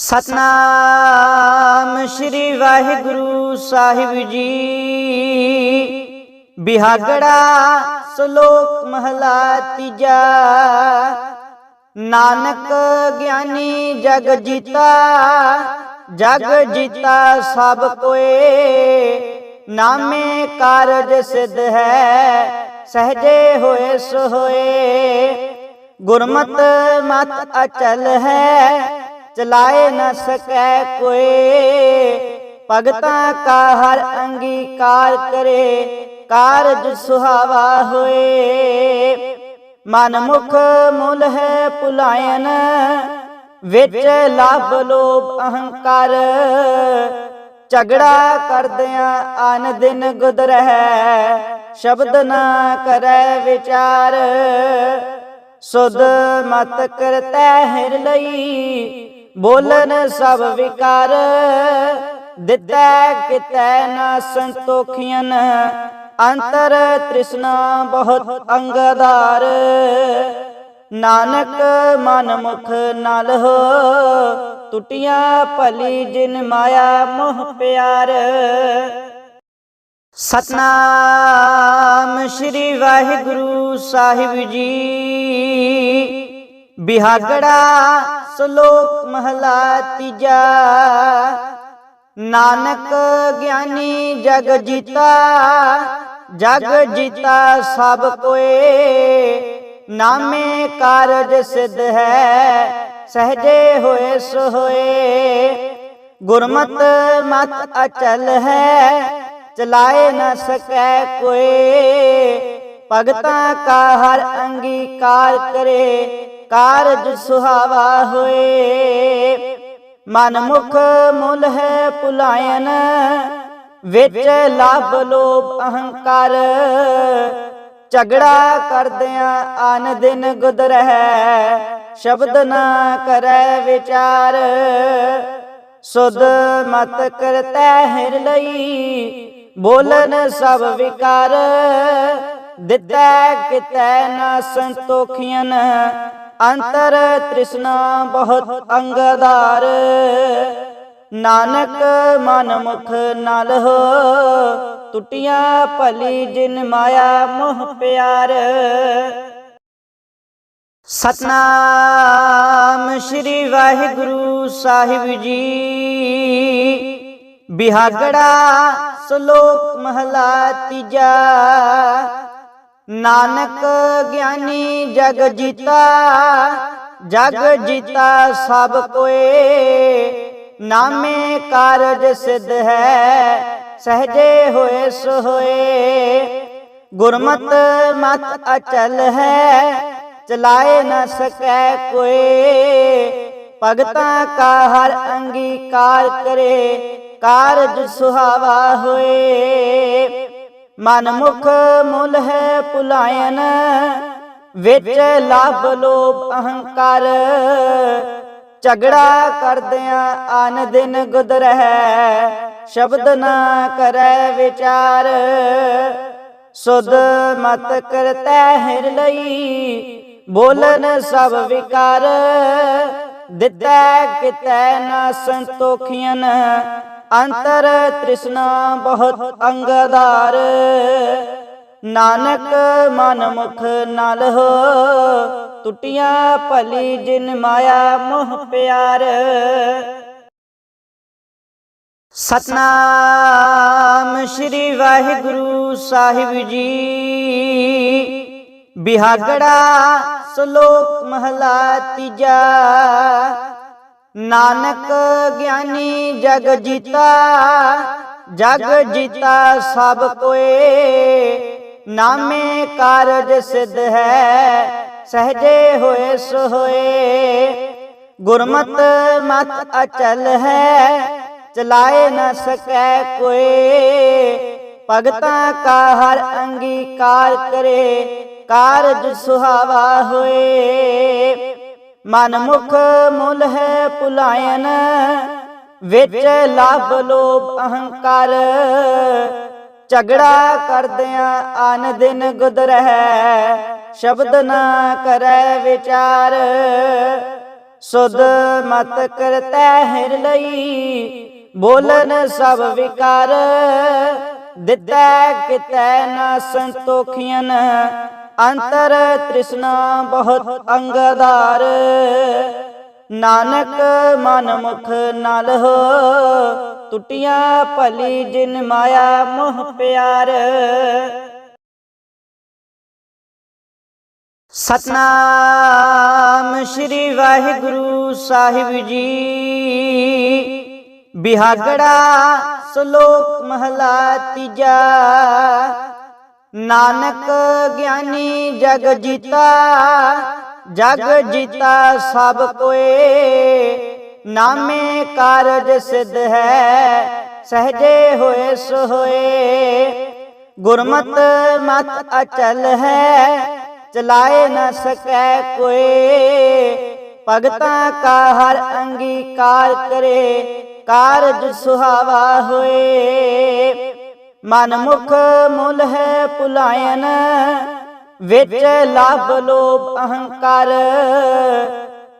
ਸਤਨਾਮ ਸ੍ਰੀ ਵਾਹਿਗੁਰੂ ਸਾਹਿਬ ਜੀ। ਬਿਹਾਗੜਾ ਸ਼ਲੋਕ ਮਹਲਾ ਤੀਜਾ। ਨਾਨਕ ਗਿਆਨੀ ਜਗ ਜੀਤਾ ਜਗ ਜੀਤਾ ਸਭ ਕੋਏ। ਨਾਮੇ ਕਾਰਜ ਸਿਧ ਹੈ, ਸਹਜੇ ਹੋਏ ਸੋ ਹੋਏ ਗੁਰਮਤ ਮਤ ਅਚਲ ਹੈ ਚਲਾਏ ਨਾ ਸਕੈ ਕੋਏ ਭਗਤਾਂ ਕਾ ਹਰ ਅੰਗੀਕਾਰ ਕਰੇ, ਕਾਰਜ ਸੁਹਾਵਾ ਹੋਏ। ਮਨ ਮੁਖ ਮੁਲ ਹੈ ਪੁਲਾਇਨ, ਵਿੱਚ ਲਾਭ ਲੋਭ ਅਹੰਕਾਰ। ਝਗੜਾ ਕਰਦਿਆਂ ਆਨ ਦਿਨ ਗੁਦਰਹਿ, ਸ਼ਬਦ ਨਾ ਕਰੈ ਵਿਚਾਰ। ਸੁਧ ਮਤ ਕਰਤੈ ਹਿਰ ਲਈ ਬੋਲਨ ਸਭ ਵਿਕਾਰ। ਦਿੱਤੈ ਕਿਤੈ ਨਾ ਸੰਤੋਖੀਆਂ ਅੰਤਰ ਤ੍ਰਿਸ਼ਨਾ ਬਹੁਤ ਅੰਗਦਾਰ। ਨਾਨਕ ਮਨ ਮੁਖ ਨਲ ਹੋ। ਟੁੱਟੀਆਂ ਭਲੀ ਜਿਨ ਮਾਇਆ ਮੋਹ ਪਿਆਰ। ਸਤਨਾਮ ਸ੍ਰੀ ਵਾਹਿਗੁਰੂ ਸਾਹਿਬ ਜੀ। ਬਿਹਾਗੜਾ ਸ਼ਲੋਕ ਮਹਲਾ ਤੀਜਾ। ਨਾਨਕ ਗਿਆਨੀ ਜਗ ਜੀਤਾ ਜਗ ਜੀਤਾ ਸਭ ਕੋਏ। ਨਾਮੇ ਕਾਰਜ ਸਿੱਧ ਹੈ, ਸਹਜੇ ਹੋਏ ਸੋ ਹੋਏ ਗੁਰਮਤ ਮਤ ਅਚਲ ਹੈ, ਚਲਾਏ ਨਾ ਸਕੈ ਕੋਏ। ਭਗਤਾਂ ਕਾ ਹਰ ਅੰਗੀਕਾਰ ਕਰੇ ਕਾਰਜ ਸੁਹਾਵਾ ਹੋਏ। ਮਨ ਮੁਖ ਮੁਲ ਹੈ ਪੁਲਾਇਨ, ਵਿੱਚ ਲਾਭ ਲੋਭ ਅਹੰਕਾਰ। ਝਗੜਾ ਕਰਦਿਆਂ ਆਨ ਦਿਨ ਗੁਦਰਹਿ, ਸ਼ਬਦ ਨਾ ਕਰੈ ਵਿਚਾਰ। ਸੁਧ ਮਤ ਕਰਤੈ ਹਿਰ ਲਈ, ਬੋਲਨ ਸਭ ਵਿਕਾਰ। ਦਿੱਤੈ ਕਿਤੈ ਨਾ ਸੰਤੋਖੀਆਂ ਅੰਤਰ ਤ੍ਰਿਸ਼ਨਾ ਬਹੁਤ ਅੰਗਦਾਰ। ਨਾਨਕ ਮਨ ਮੁਖ ਨਲ ਹੋ, ਟੁੱਟੀਆਂ ਭਲੀ ਜਿਨ ਮਾਇਆ ਮੋਹ ਪਿਆਰ। ਸਤਨਾਮ ਸ੍ਰੀ ਵਾਹਿਗੁਰੂ ਸਾਹਿਬ ਜੀ। ਬਿਹਾਗੜਾ ਸ਼ਲੋਕ ਮਹਲਾ ਤੀਜਾ। ਨਾਨਕ ਗਿਆਨੀ ਜਗ ਜੀਤਾ ਜਗ ਜੀਤਾ ਸਭ ਕੋਏ। ਨਾਮੇ ਕਾਰਜ ਸਿੱਧ ਹੈ, ਸਹਜੇ ਹੋਏ ਸੋ ਹੋਏ ਗੁਰਮਤ ਮਤ ਅਚਲ ਹੈ, ਚਲਾਏ ਨਾ ਸਕੈ ਕੋਏ। ਭਗਤਾਂ ਕਾ ਹਰ ਅੰਗੀਕਾਰ ਕਰੇ, ਕਾਰਜ ਸੁਹਾਵਾ ਹੋਏ। ਮਨ ਮੁਖ ਮੁਲ ਹੈ ਪੁਲਾਇਨ, ਵਿੱਚ ਲਾਭ ਲੋਭ ਅਹੰਕਾਰ। ਝਗੜਾ ਕਰਦਿਆਂ ਆਨ ਦਿਨ ਗੁਦਰਹਿ ਸ਼ਬਦ ਨਾ ਕਰੈ ਵਿਚਾਰ। ਸੁਧ ਮਤ ਕਰਤੈ ਹਿਰ ਲਈ, ਬੋਲਨ ਸਭ ਵਿਕਾਰ। ਦਿੱਤੈ ਕਿਤੈ ਨਾ ਸੰਤੋਖੀਆਂ ਅੰਤਰ ਤ੍ਰਿਸ਼ਨਾ ਬਹੁਤ ਅੰਗਦਾਰ। ਨਾਨਕ ਮਨ ਮੁਖ ਨਲ ਹੋ ਟੁੱਟੀਆਂ ਭਲੀ ਜਿਨ ਮਾਇਆ ਮੋਹ ਪਿਆਰ। ਸਤਨਾਮ ਸ੍ਰੀ ਵਾਹਿਗੁਰੂ ਸਾਹਿਬ ਜੀ। ਬਿਹਾਗੜਾ ਸ਼ਲੋਕ ਮਹਲਾ ਤੀਜਾ। ਨਾਨਕ ਗਿਆਨੀ ਜਗ ਜੀਤਾ ਜਗ ਜੀਤਾ ਸਭ ਕੋਏ। ਨਾਮੇ ਕਾਰਜ ਸਿਧ ਹੈ, ਸਹਜੇ ਹੋਏ ਸੋ ਹੋਏ ਗੁਰਮਤ ਮਤ ਅਚਲ ਹੈ, ਚਲਾਏ ਨ ਸਕੈ ਕੋਏ। ਭਗਤਾਂ ਕਾ ਹਰ ਅੰਗੀਕਾਰ ਕਰੇ, ਕਾਰਜ ਸੁਹਾਵਾ ਹੋਏ। ਮਨ ਮੁਖ ਮੁਲ ਹੈ ਪੁਲਾਇਨ, ਵਿੱਚ ਲਾਭ ਲੋਭ ਅਹੰਕਾਰ। ਝਗੜਾ ਕਰਦਿਆਂ ਆਨ ਦਿਨ ਗੁਦਰਹਿ, ਸ਼ਬਦ ਨਾ ਕਰੈ ਵਿਚਾਰ। ਸੁਧ ਮਤ ਕਰਤੈ ਹਿਰ ਲਈ, ਬੋਲਨ ਸਭ ਵਿਕਾਰ। ਦਿੱਤੈ ਕਿਤੈ ਨਾ ਸੰਤੋਖੀਆਂ ਅੰਤਰ ਤ੍ਰਿਸ਼ਨਾ ਬਹੁਤ ਅੰਗਦਾਰ। ਨਾਨਕ ਮਨ ਮੁਖ ਨਲ ਹੋ ਟੁੱਟੀਆਂ ਭਲੀ ਜਿਨ ਮਾਇਆ ਮੋਹ ਪਿਆਰ। ਸਤਨਾਮ ਸ੍ਰੀ ਵਾਹਿਗੁਰੂ ਸਾਹਿਬ ਜੀ। ਬਿਹਾਗੜਾ ਸ਼ਲੋਕ ਮਹਲਾ ਤੀਜਾ। ਨਾਨਕ ਗਿਆਨੀ ਜਗ ਜੀਤਾ ਜਗ ਜੀਤਾ ਸਭ ਕੋਏ। ਨਾਮੇ ਕਾਰਜ ਸਿਧ ਹੈ, ਸਹਜੇ ਹੋਏ ਸੋ ਹੋਏ ਗੁਰਮਤ ਮਤ ਅਚਲ ਹੈ, ਚਲਾਏ ਨਾ ਸਕੈ ਕੋਏ। ਭਗਤਾਂ ਕਾ ਹਰ ਅੰਗੀਕਾਰ ਕਰੇ, ਕਾਰਜ ਸੁਹਾਵਾ ਹੋਏ। ਮਨ ਮੁਖ ਮੁਲ ਹੈ ਪੁਲਾਇਨ, ਵਿੱਚ ਲਾਭ ਲੋਭ ਅਹੰਕਾਰ।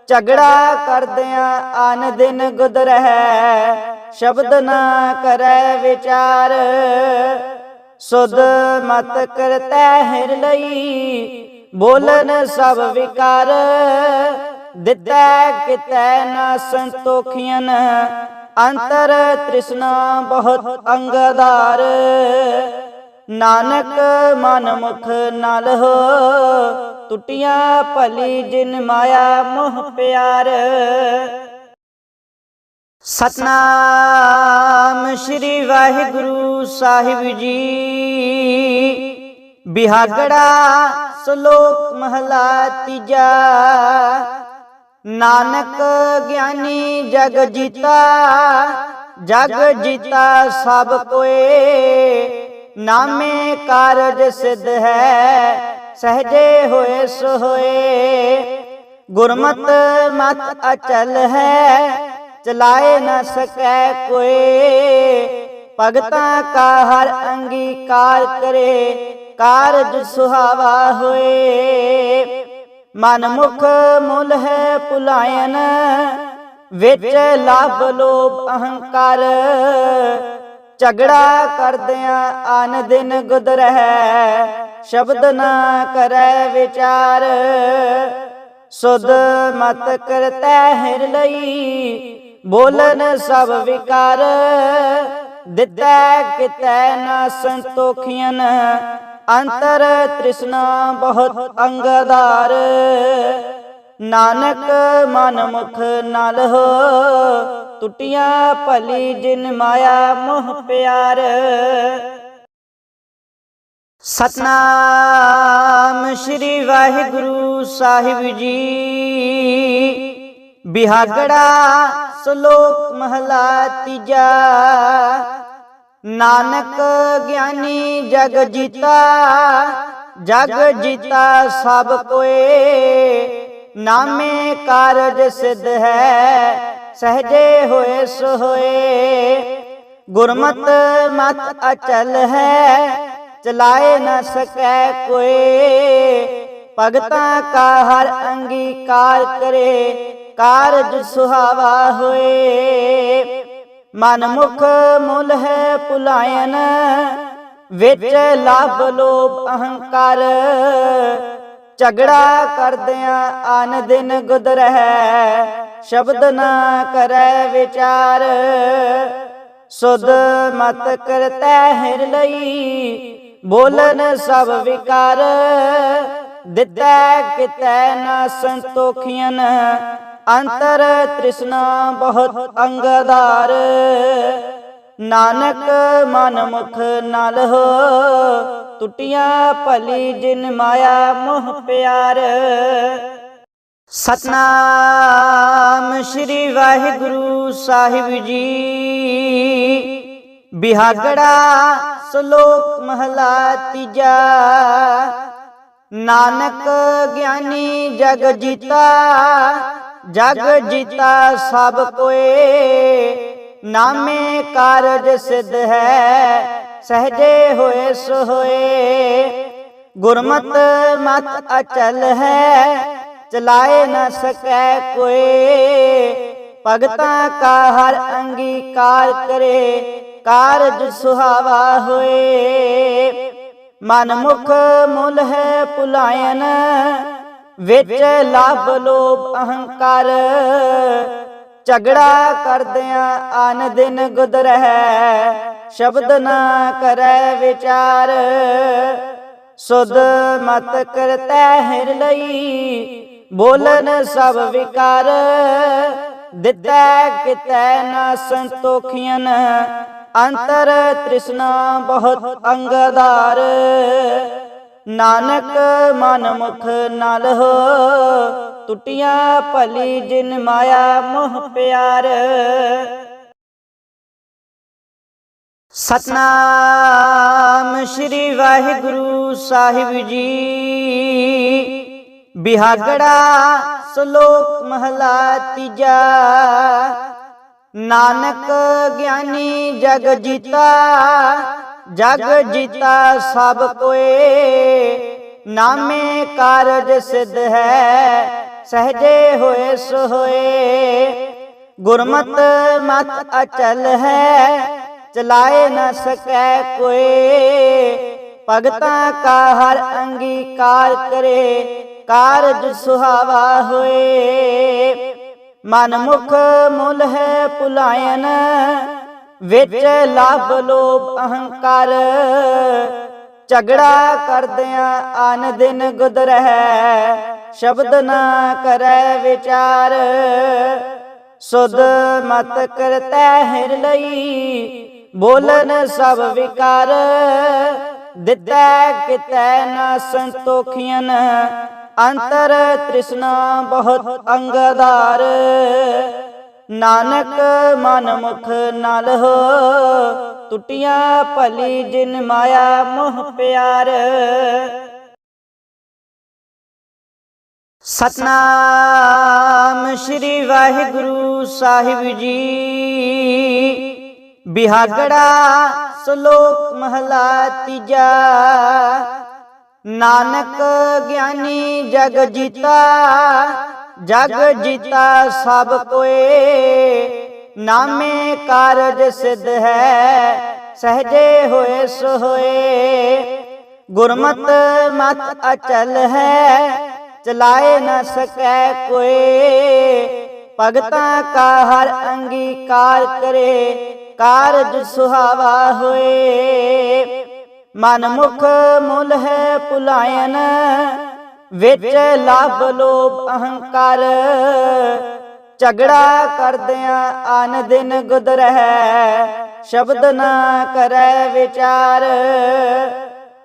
ਝਗੜਾ ਕਰਦਿਆਂ ਆਨ ਦਿਨ ਗੁਦਰਹਿ, ਸ਼ਬਦ ਨਾ ਕਰੈ ਵਿਚਾਰ। ਸੁਧ ਮਤ ਕਰਤੈ ਹਿਰ ਲਈ, ਬੋਲਨ ਸਭ ਵਿਕਾਰ। ਦਿੱਤੈ ਕਿਤੈ ਨਾ ਸੰਤੋਖੀਆਂ ਅੰਤਰ ਤ੍ਰਿਸ਼ਨਾ ਬਹੁਤ ਅੰਗਦਾਰ। ਨਾਨਕ ਮਨ ਮੁਖ ਨਲ ਹੋ, ਟੁੱਟੀਆਂ ਭਲੀ ਜਿਨ ਮਾਇਆ ਮੋਹ ਪਿਆਰ। ਸਤਨਾਮ ਸ੍ਰੀ ਵਾਹਿਗੁਰੂ ਸਾਹਿਬ ਜੀ। ਬਿਹਾਗੜਾ ਸ਼ਲੋਕ ਮਹਲਾ ਤੀਜਾ। ਨਾਨਕ ਗਿਆਨੀ ਜਗ ਜੀਤਾ ਜਗ ਜੀਤਾ ਸਭ ਕੋਏ। ਨਾਮੇ ਕਾਰਜ ਸਿਧ ਹੈ, ਸਹਜੇ ਹੋਏ ਸੋ ਹੋਏ ਗੁਰਮਤ ਮਤ ਅਚਲ ਹੈ, ਚਲਾਏ ਨਾ ਸਕੈ ਕੋਏ। ਭਗਤਾਂ ਕਾ ਹਰ ਅੰਗੀਕਾਰ ਕਰੇ, ਕਾਰਜ ਸੁਹਾਵਾ ਹੋਏ। ਮਨ ਮੁਖ ਮੁਲ ਹੈ ਪੁਲਾਇਨ, ਵਿੱਚ ਲਾਭ ਲੋਭ ਅਹੰਕਾਰ। ਝਗੜਾ ਕਰਦਿਆਂ ਆਨ ਦਿਨ ਗੁਦਰਹਿ, ਸ਼ਬਦ ਨਾ ਕਰੈ ਵਿਚਾਰ। ਸੁਧ ਮਤ ਕਰਤੈ ਹਿਰ ਲਈ, ਬੋਲਨ ਸਭ ਵਿਕਾਰ। ਦਿੱਤੈ ਕਿਤੈ ਨਾ ਸੰਤੋਖੀਆਂ ਅੰਤਰ ਤ੍ਰਿਸ਼ਨਾ ਬਹੁਤ ਅੰਗਦਾਰ। ਨਾਨਕ ਮਨ ਮੁਖ ਨਲ ਹੋ, ਟੁੱਟੀਆਂ ਭਲੀ ਜਿਨ ਮਾਇਆ ਮੋਹ ਪਿਆਰ। ਸਤਨਾਮ ਸ੍ਰੀ ਵਾਹਿਗੁਰੂ ਸਾਹਿਬ ਜੀ। ਬਿਹਾਗੜਾ ਸ਼ਲੋਕ ਮਹਲਾ ਤੀਜਾ। ਨਾਨਕ ਗਿਆਨੀ ਜਗ ਜੀਤਾ ਜਗ ਜੀਤਾ ਸਭ ਕੋਏ। ਨਾਮੇ ਕਾਰਜ ਸਿਧ ਹੈ, ਸਹਜੇ ਹੋਏ ਸੋ ਹੋਏ ਗੁਰਮਤ ਮਤ ਅਚਲ ਹੈ, ਚਲਾਏ ਨਾ ਸਕੈ ਕੋਏ। ਭਗਤਾਂ ਕਾ ਹਰ ਅੰਗੀਕਾਰ ਕਰੇ, ਕਾਰਜ ਸੁਹਾਵਾ ਹੋਏ। ਮਨ ਮੁਖ ਮੁਲ ਹੈ ਪੁਲਾਇਨ, ਵਿੱਚ ਲਾਭ ਲੋਭ ਅਹੰਕਾਰ। ਝਗੜਾ ਕਰਦਿਆਂ ਆਨ ਦਿਨ ਗੁਦਰਹਿ, ਸ਼ਬਦ ਨਾ ਕਰੈ ਵਿਚਾਰ। ਸੁਧ ਮਤ ਕਰਤੈ ਹਿਰ ਲਈ, ਬੋਲਨ ਸਭ ਵਿਕਾਰ। ਦਿੱਤੈ ਕਿਤੈ ਨਾ ਸੰਤੋਖੀਆਂ ਅੰਤਰ ਤ੍ਰਿਸ਼ਨਾ ਬਹੁਤ ਅੰਗਦਾਰ। ਨਾਨਕ ਮਨ ਮੁਖ ਨਲ ਹੋ ਟੁੱਟੀਆਂ ਭਲੀ ਜਿਨ ਮਾਇਆ ਮੋਹ ਪਿਆਰ। ਸਤਨਾਮ ਸ੍ਰੀ ਵਾਹਿਗੁਰੂ ਸਾਹਿਬ ਜੀ। ਬਿਹਾਗੜਾ ਸ਼ਲੋਕ ਮਹਲਾ ਤੀਜਾ। ਨਾਨਕ ਗਿਆਨੀ ਜਗ ਜੀਤਾ ਜਗ ਜੀਤਾ ਸਭ ਕੋਏ, ਨਾਮੇ ਕਾਰਜ ਸਿਧ ਹੈ, ਸਹਜੇ ਹੋਏ ਸੋ ਹੋਏ ਗੁਰਮਤ ਮਤ ਅਚਲ ਹੈ, ਚਲਾਏ ਨਾ ਸਕੈ ਕੋਏ। ਭਗਤਾਂ ਕਾ ਹਰ ਅੰਗੀਕਾਰ ਕਰੇ, ਕਾਰਜ ਸੁਹਾਵਾ ਹੋਏ। ਮਨ ਮੁਖ ਮੁਲ ਹੈ ਪੁਲਾਇਨ ਵਿੱਚ ਲਾਭ ਲੋਭ ਅਹੰਕਾਰ। ਝਗੜਾ ਕਰਦਿਆਂ ਆਨ ਦਿਨ ਗੁਦਰਹਿ ਸ਼ਬਦ ਨਾ ਕਰੈ ਵਿਚਾਰ। ਸੁਧ ਮਤ ਕਰਤੈ ਹਿਰ ਲਈ, ਬੋਲਨ ਸਭ ਵਿਕਾਰ। ਦਿੱਤੈ ਕਿਤੈ ਨਾ ਸੰਤੋਖੀਆਂ, ਅੰਤਰ ਤ੍ਰਿਸ਼ਨਾ ਬਹੁਤ ਅੰਗਦਾਰ ਨਾਨਕ ਮਨ ਮੁਖ ਨਾਲ ਹੋ, ਟੁੱਟੀਆਂ ਭਲੀ ਜਿਨ ਮਾਇਆ ਮੋਹ ਪਿਆਰ। ਸਤਨਾਮ ਸ੍ਰੀ ਵਾਹਿਗੁਰੂ ਸਾਹਿਬ ਜੀ। ਬਿਹਾਗੜਾ ਸ਼ਲੋਕ ਮਹਲਾ ਤੀਜਾ। ਨਾਨਕ ਗਿਆਨੀ ਜਗ ਜੀਤਾ ਜਗ ਜੀਤਾ ਸਭ ਕੋਏ ਨਾਮੇ ਕਾਰਜ ਸਿਧ ਹੈ ਸਹਜੇ ਹੋਏ ਸੋ ਹੋਏ। ਗੁਰਮਤ ਮਤ ਅਚਲ ਹੈ ਚਲਾਏ ਨ ਸਕੈ ਕੋਏ। ਭਗਤਾਂ ਕਾ ਹਰ ਅੰਗੀਕਾਰ ਕਰੇ ਕਾਰਜ ਸੁਹਾਵਾ ਹੋਏ। ਮਨ ਮੁਖ ਮੁਲ ਹੈ ਪੁਲਾਇਨ ਵਿੱਚ ਲਾਭ ਲੋਭ ਅਹੰਕਾਰ। ਝਗੜਾ ਕਰਦਿਆਂ ਆਨ ਦਿਨ ਗੁਦਰਹਿ, ਸ਼ਬਦ ਨਾ ਕਰੈ ਵਿਚਾਰ। ਸੁਧ ਮਤ ਕਰਤੈ ਹਿਰ ਲਈ, ਬੋਲਨ ਸਭ ਵਿਕਾਰ। ਦਿੱਤੈ ਕਿਤੈ ਨਾ ਸੰਤੋਖੀਆਂ, ਅੰਤਰ ਤ੍ਰਿਸ਼ਨਾ ਬਹੁਤ ਅੰਗਦਾਰ ਨਾਨਕ ਮਨ ਮੁਖ ਨਾਲ ਹੋ, ਟੁੱਟੀਆਂ ਭਲੀ ਜਿਨ ਮਾਇਆ ਮੋਹ ਪਿਆਰ। ਸਤਨਾਮ ਸ੍ਰੀ ਵਾਹਿਗੁਰੂ ਸਾਹਿਬ ਜੀ। ਬਿਹਾਗੜਾ ਸ਼ਲੋਕ ਮਹਲਾ ਤੀਜਾ। ਨਾਨਕ ਗਿਆਨੀ ਜਗ ਜੀਤਾ ਜਗ ਜੀਤਾ ਸਭ ਕੋਏ, ਨਾਮੇ ਕਾਰਜ ਸਿਧ ਹੈ, ਸਹਜੇ ਹੋਏ ਸੋ ਹੋਏ ਗੁਰਮਤ ਮਤ ਅਚਲ ਹੈ, ਚਲਾਏ ਨਾ ਸਕੈ ਕੋਏ। ਭਗਤਾਂ ਕਾ ਹਰ ਅੰਗੀਕਾਰ ਕਰੇ, ਕਾਰਜ ਸੁਹਾਵਾ ਹੋਏ। ਮਨ ਮੁਖ ਮੁਲ ਹੈ ਪੁਲਾਇਨ ਵਿੱਚ ਲਾਭ ਲੋਭ ਅਹੰਕਾਰ। ਝਗੜਾ ਕਰਦਿਆਂ ਆਨ ਦਿਨ ਗੁਦਰਹਿ, ਸ਼ਬਦ ਨਾ ਕਰੈ ਵਿਚਾਰ।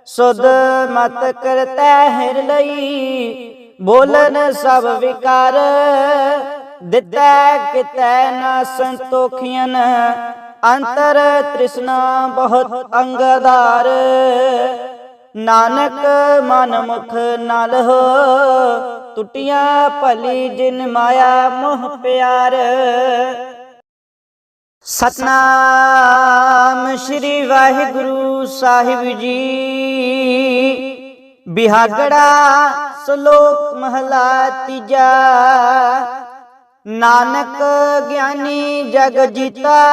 ਸੁਧ ਮਤ ਕਰਤੈ ਹਿਰ ਲਈ, ਬੋਲਨ ਸਭ ਵਿਕਾਰ। ਦਿੱਤੈ ਕਿਤੈ ਨਾ ਸੰਤੋਖੀਆਂ, ਅੰਤਰ ਤ੍ਰਿਸ਼ਨਾ ਬਹੁਤ ਅੰਗਦਾਰ। ਨਾਨਕ ਮਨ ਮੁਖ ਨਲ ਹੋ, ਟੁੱਟੀਆਂ ਭਲੀ ਜਿਨ ਮਾਇਆ ਮੋਹ ਪਿਆਰ। ਸਤਨਾਮ ਸ੍ਰੀ ਵਾਹਿਗੁਰੂ ਸਾਹਿਬ ਜੀ। ਬਿਹਾਗੜਾ ਸ਼ਲੋਕ ਮਹਲਾ ਤੀਜਾ। ਨਾਨਕ ਗਿਆਨੀ ਜਗ ਜੀਤਾ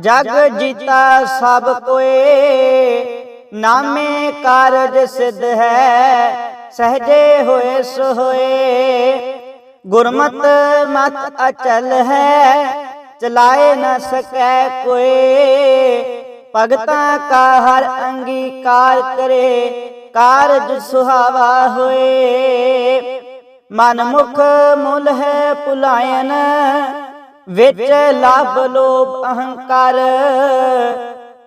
ਜਗ ਜੀਤਾ ਸਭ ਕੋਏ। ਨਾਮੇ ਕਾਰਜ ਸਿਧ ਹੈ, ਸਹਜੇ ਹੋਏ ਸੋ ਹੋਏ ਗੁਰਮਤ ਮਤ ਅਚਲ ਹੈ, ਚਲਾਏ ਨ ਸਕੈ ਕੋਏ। ਭਗਤਾਂ ਕਾ ਹਰ ਅੰਗੀਕਾਰ ਕਰੇ, ਕਾਰਜ ਸੁਹਾਵਾ ਹੋਏ। ਮਨ ਮੁਖ ਮੁਲ ਹੈ ਪੁਲਾਇਨ, ਵਿੱਚ ਲਾਭ ਲੋਭ ਅਹੰਕਾਰ।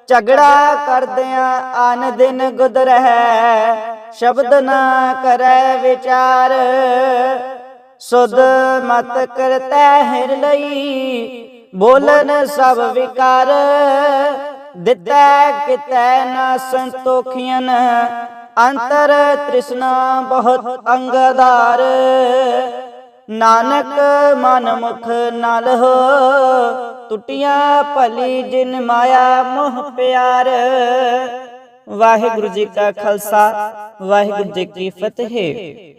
ਝਗੜਾ ਕਰਦਿਆਂ ਆਨ ਦਿਨ ਗੁਦਰਹਿ, ਸ਼ਬਦ ਨਾ ਕਰੈ ਵਿਚਾਰ। ਸੁਧ ਮਤ ਕਰਤੈ ਹਿਰ ਲਈ, ਬੋਲਨ ਸਭ ਵਿਕਾਰ। ਦਿੱਤੈ ਕਿਤੈ ਨਾ ਸੰਤੋਖੀਆਂ ਅੰਤਰ ਤ੍ਰਿਸ਼ਨਾ ਬਹੁਤ ਅੰਗਦਾਰ। ਨਾਨਕ ਮਨ ਮੁਖ ਨਾਲ ਹੋ, ਟੁੱਟੀਆਂ ਭਲੀ ਜਿਨ ਮਾਇਆ ਮੋਹ ਪਿਆਰ। ਵਾਹਿਗੁਰੂ ਜੀ ਕਾ ਖਾਲਸਾ, ਵਾਹਿਗੁਰੂ ਜੀ ਕੀ ਫਤਿਹ।